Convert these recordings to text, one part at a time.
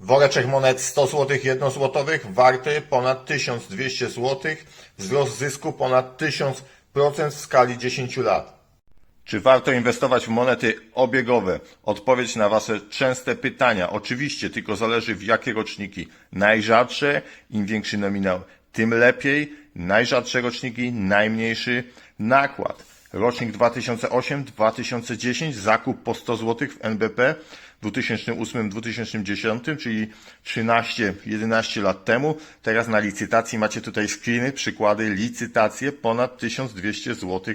Woreczek monet 100 zł jednozłotowych warty ponad 1200 zł, wzrost zysku ponad 1000% w skali 10 lat. Czy warto inwestować w monety obiegowe? Odpowiedź na Wasze częste pytania. Oczywiście, tylko zależy w jakie roczniki. Najrzadsze, im większy nominał, tym lepiej. Najrzadsze roczniki, najmniejszy nakład. Rocznik 2008-2010, zakup po 100 zł w NBP w 2008-2010, czyli 13-11 lat temu. Teraz na licytacji macie tutaj screeny, przykłady, licytacje ponad 1200 zł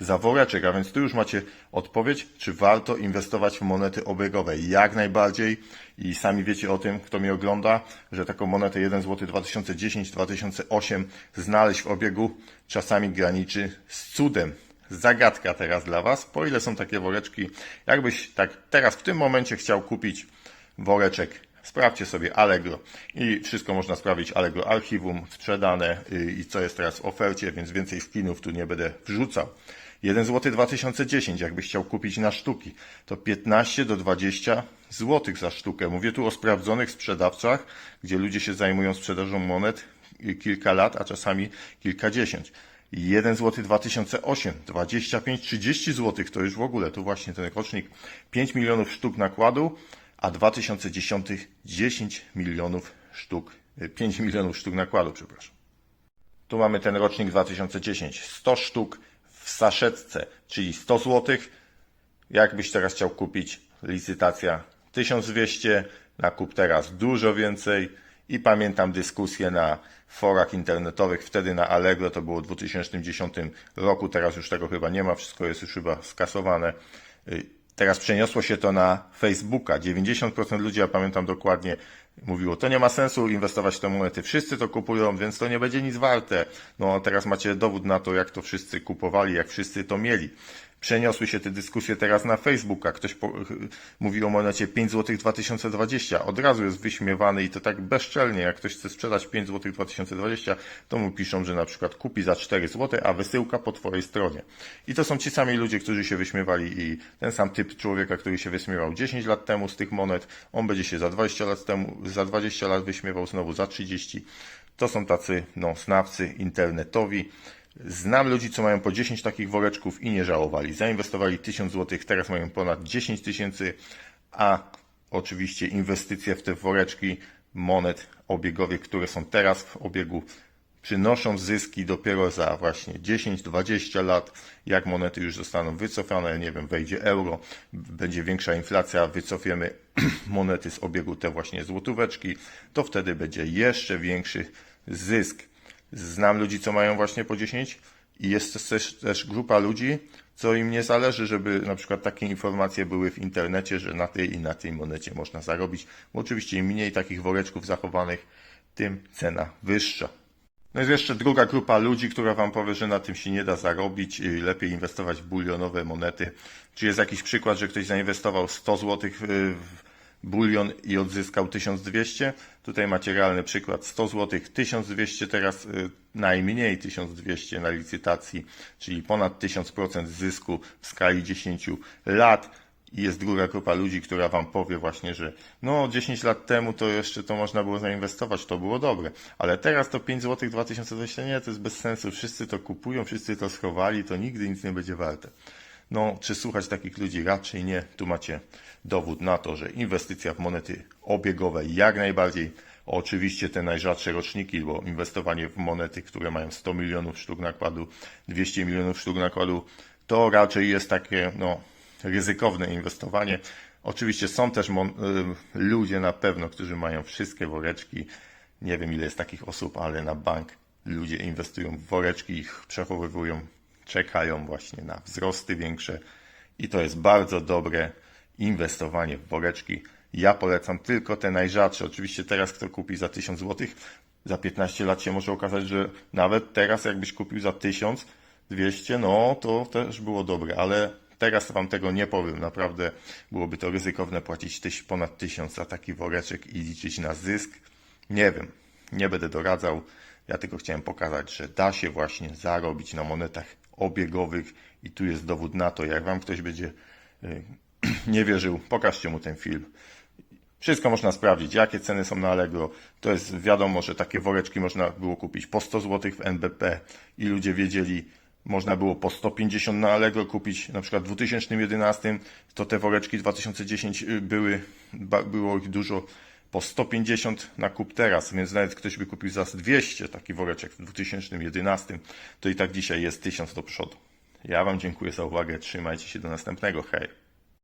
za woreczek, a więc tu już macie odpowiedź, czy warto inwestować w monety obiegowe. Jak najbardziej i sami wiecie o tym, kto mnie ogląda, że taką monetę 1 zł 2010-2008 znaleźć w obiegu czasami graniczy z cudem. Zagadka teraz dla Was, po ile są takie woreczki. Jakbyś tak teraz w tym momencie chciał kupić woreczek, sprawdźcie sobie Allegro i wszystko można sprawdzić Allegro Archiwum, sprzedane y, i co jest teraz w ofercie, więc więcej skinów tu nie będę wrzucał. 1 zł 2010, jakbyś chciał kupić na sztuki, to 15 do 20 zł za sztukę. Mówię tu o sprawdzonych sprzedawcach, gdzie ludzie się zajmują sprzedażą monet y, kilka lat, a czasami kilkadziesiąt. 1 zł 2008, 25, 30 zł to już w ogóle, tu właśnie ten rocznik 5 milionów sztuk nakładu, a 2010 10 milionów sztuk, y, 5 milionów sztuk nakładu, przepraszam. Tu mamy ten rocznik 2010, 100 sztuk w saszetce, czyli 100 zł. Jakbyś teraz chciał kupić, licytacja 1200, nakup teraz dużo więcej. I pamiętam dyskusję na forach internetowych, wtedy na Allegro, to było w 2010 roku, teraz już tego chyba nie ma, wszystko jest już chyba skasowane. Y, Teraz przeniosło się to na Facebooka. 90% ludzi, ja pamiętam dokładnie, mówiło, to nie ma sensu inwestować w te monety. Wszyscy to kupują, więc to nie będzie nic warte. No teraz macie dowód na to, jak to wszyscy kupowali, jak wszyscy to mieli. Przeniosły się te dyskusje teraz na Facebooka. Ktoś po, mówi o monecie 5 zł 2020. Od razu jest wyśmiewany i to tak bezczelnie. Jak ktoś chce sprzedać 5 zł 2020, to mu piszą, że na przykład kupi za 4 zł, a wysyłka po twojej stronie. I to są ci sami ludzie, którzy się wyśmiewali i ten sam typ człowieka, który się wyśmiewał 10 lat temu z tych monet, on będzie się za 20 lat temu, za 20 lat wyśmiewał znowu za 30. To są tacy, no, znawcy internetowi. Znam ludzi, co mają po 10 takich woreczków i nie żałowali. Zainwestowali 1000 zł, teraz mają ponad 10 tysięcy, a oczywiście inwestycje w te woreczki monet obiegowych, które są teraz w obiegu, przynoszą zyski dopiero za właśnie 10-20 lat, jak monety już zostaną wycofane, nie wiem, wejdzie euro, będzie większa inflacja, wycofiemy monety z obiegu, te właśnie złotóweczki, to wtedy będzie jeszcze większy zysk. Znam ludzi, co mają właśnie po 10 i jest też, też grupa ludzi, co im nie zależy, żeby na przykład takie informacje były w internecie, że na tej i na tej monecie można zarobić, bo oczywiście im mniej takich woreczków zachowanych, tym cena wyższa. No jest jeszcze druga grupa ludzi, która Wam powie, że na tym się nie da zarobić lepiej inwestować w bulionowe monety. Czy jest jakiś przykład, że ktoś zainwestował 100 zł w bulion i odzyskał 1200? Tutaj macie realny przykład 100 zł, 1200 teraz y, najmniej 1200 na licytacji, czyli ponad 1000% zysku w skali 10 lat. I jest druga grupa ludzi, która wam powie właśnie, że no 10 lat temu to jeszcze to można było zainwestować, to było dobre, ale teraz to 5 zł 2020 nie, to jest bez sensu, wszyscy to kupują, wszyscy to schowali, to nigdy nic nie będzie warte. No, czy słuchać takich ludzi? Raczej nie. Tu macie dowód na to, że inwestycja w monety obiegowe jak najbardziej. Oczywiście te najrzadsze roczniki, bo inwestowanie w monety, które mają 100 milionów sztuk nakładu, 200 milionów sztuk nakładu, to raczej jest takie, no, ryzykowne inwestowanie. Oczywiście są też y, ludzie na pewno, którzy mają wszystkie woreczki. Nie wiem ile jest takich osób, ale na bank ludzie inwestują w woreczki, ich przechowywują, czekają właśnie na wzrosty większe i to jest bardzo dobre inwestowanie w woreczki. Ja polecam tylko te najrzadsze. Oczywiście teraz kto kupi za 1000 zł, za 15 lat się może okazać, że nawet teraz jakbyś kupił za 1200, no to też było dobre, ale teraz wam tego nie powiem. Naprawdę byłoby to ryzykowne płacić ponad 1000 za taki woreczek i liczyć na zysk. Nie wiem, nie będę doradzał. Ja tylko chciałem pokazać, że da się właśnie zarobić na monetach obiegowych i tu jest dowód na to. Jak wam ktoś będzie y, nie wierzył, pokażcie mu ten film. Wszystko można sprawdzić, jakie ceny są na Allegro. To jest wiadomo, że takie woreczki można było kupić po 100 zł w NBP i ludzie wiedzieli, można było po 150 na Allegro kupić, na przykład w 2011 to te woreczki 2010 y, były, było ich dużo po 150 na kup teraz, więc nawet ktoś by kupił za 200 taki woreczek w 2011, to i tak dzisiaj jest 1000 do przodu. Ja Wam dziękuję za uwagę, trzymajcie się do następnego, hej!